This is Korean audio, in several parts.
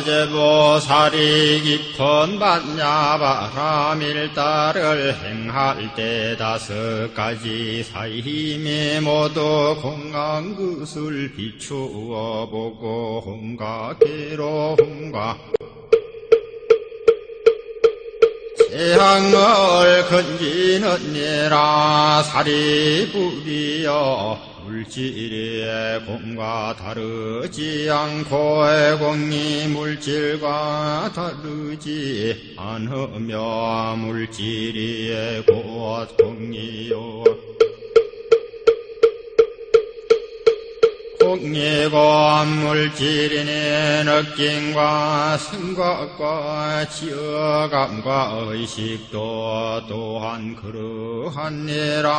자제보살이 깊은 반야바라밀다를 행할 때 다섯 가지 사힘이 모두 공간 그을 비추어 보고 홍가 기로 홍가. 재앙을 건지는 예라 살이 뿌리어 물질의 공과 다르지 않고 공이 물질과 다르지 않으며 물질이 곧 공이요 이고 물질이니 느낌과 생각과 지어감과 의식도 또한 그러하니라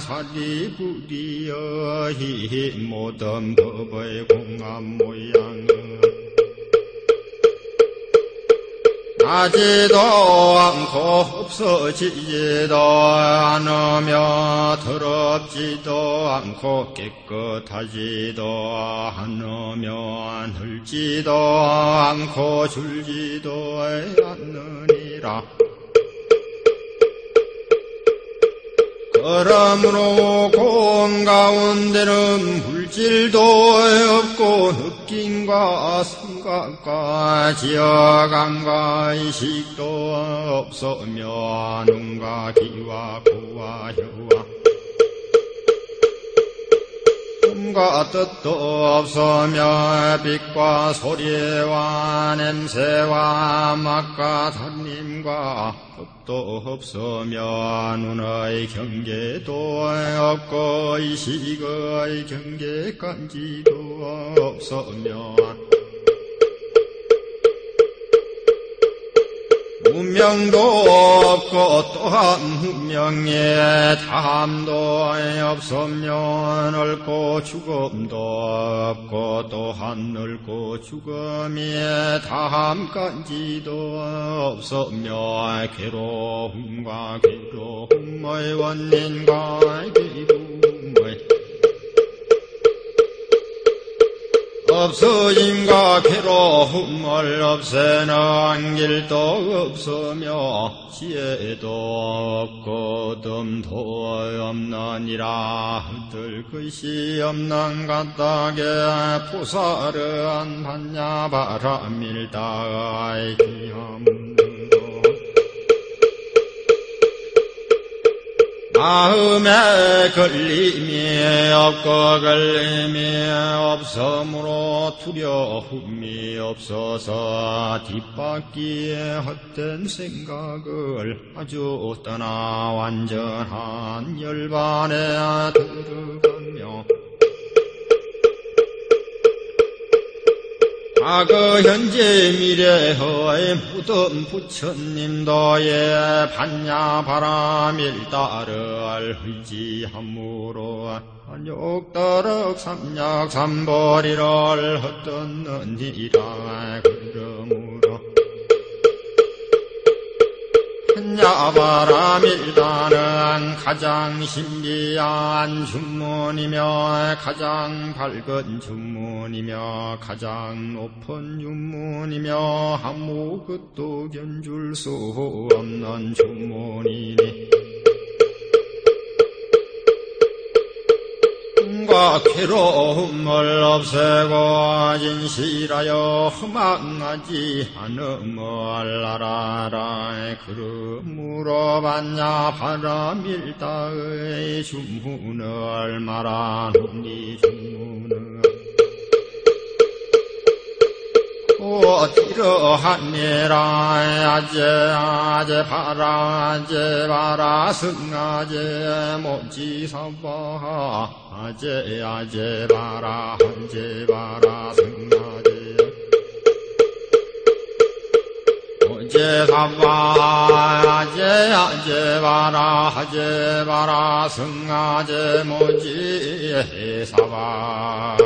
사리 부리여. 히 모든 법의 공합 모양은 나지도 않고 없어지지도 않으며 더럽지도 않고 깨끗하지도 않으며 늘지도 않고 줄지도 않느니라. 그러므로 공 가운데는 물질도 없고 느낌과 생각과 지어감과 의식도 없으며 눈과 귀와 코와 혀와 꿈과 뜻도 없으며 빛과 소리와 냄새와 맛과 달림과 법도 없으며 눈의 경계도 없고 의식의 경계까지도 없으며 운명도 없고 또한 운명에 담도 없으면 늙고 죽음도 없고 또한 늙고 죽음에 담까지도 없으며 괴로움과 괴로움의 원인과 없어짐과 괴로움을 없애는 길도 없으며 지혜도 없고 덤도 없느니라. 들 것이 없는 까닭에 포사르한 반야바라밀다의 기함 마음에 걸림이 없고 걸림이 없으므로 두려움이 없어서 뒷바퀴에 헛된 생각을 아주 떠나 완전한 열반에 들어가 과거 현재 미래의 무덤 부처님도의 반야 바람일 따를 의지함으로 한욕더럭 삼약 삼보리를 헛듣느니라 그러므로 야바라밀다는 가장 신비한 주문이며 가장 밝은 주문이며 가장 높은 주문이며 아무것도 견줄 수 없는 주문이니 과 괴로움을 없애고 진실하여 허망하지 않음을 알아라 그러므로 반야 바람일다의 주문을 말하노니 주문을 오티러하니라 아제 아제 바라 아제 바라 승아제 모지사바 아제 아제 바라 한제 바라 승아제 모제 사바 아제 아제 바라 아제 바라 승아제 모지 사바